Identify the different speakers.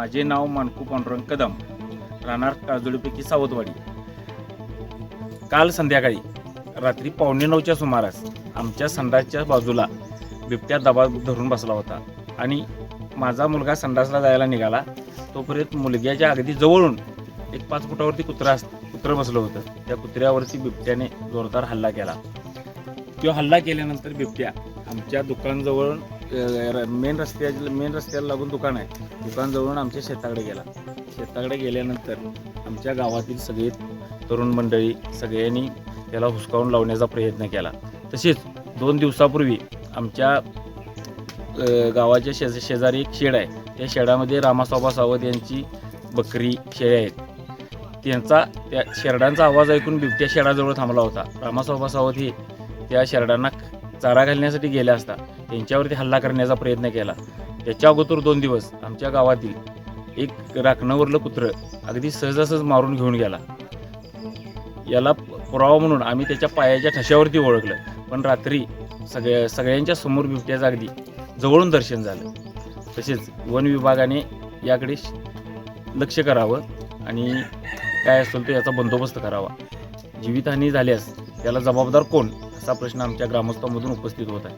Speaker 1: माझे नाव मानकू पांडुरंग कदम. राहणार काजोडीपैकी सावधवाडी. काल संध्याकाळी रात्री पावणे नऊच्या सुमारास आमच्या संडासच्या बाजूला बिबट्या दबा धरून बसला होता आणि माझा मुलगा संडासला जायला निघाला. तोपर्यंत मुलग्याच्या अगदी जवळून एक पाच फुटावरती कुत्रा अस- कुत्रं बसलं होतं. त्या कुत्र्यावरती बिबट्याने जोरदार हल्ला केला. तो हल्ला केल्यानंतर बिबट्या आमच्या दुकानजवळून मेन रस्त्या मेन रस्त्याला लागून दुकान आहे. दुकानजवळून आमच्या शेताकडे गेला. शेताकडे गेल्यानंतर आमच्या गावातील सगळे तरुण मंडळी सगळ्यांनी त्याला हुसकावून लावण्याचा प्रयत्न केला. तसेच दोन दिवसापूर्वी आमच्या गावाच्या शेज शेजारी एक शेड आहे. त्या शेडामध्ये रामासाबा सावंत यांची बकरी शेळ्या आहेत. त्यांचा त्या शेरडांचा आवाज ऐकून बिबट्या शेडाजवळ थांबला होता. रामासाबा सावंत हे त्या शेरडांना चारा घालण्यासाठी गेल्या असता. त्यांच्यावरती हल्ला करण्याचा प्रयत्न केला. त्याच्या अगोदर दोन दिवस आमच्या गावातील एक राखणावरलं कुत्रं अगदी सहजासहज मारून घेऊन गेला. याला पुरावा म्हणून आम्ही त्याच्या पायाच्या ठशावरती ओळखलं. पण रात्री सगळ्या सगळ्यांच्या समोर बिबट्याचं अगदी जवळून दर्शन झालं. तसेच वन विभागाने याकडे श- लक्ष करावं आणि काय असेल तो याचा बंदोबस्त करावा. जीवितहानी झाल्यास त्याला जबाबदार कोण? असा प्रश्न आमच्या ग्रामस्थांमधून उपस्थित होत आहे.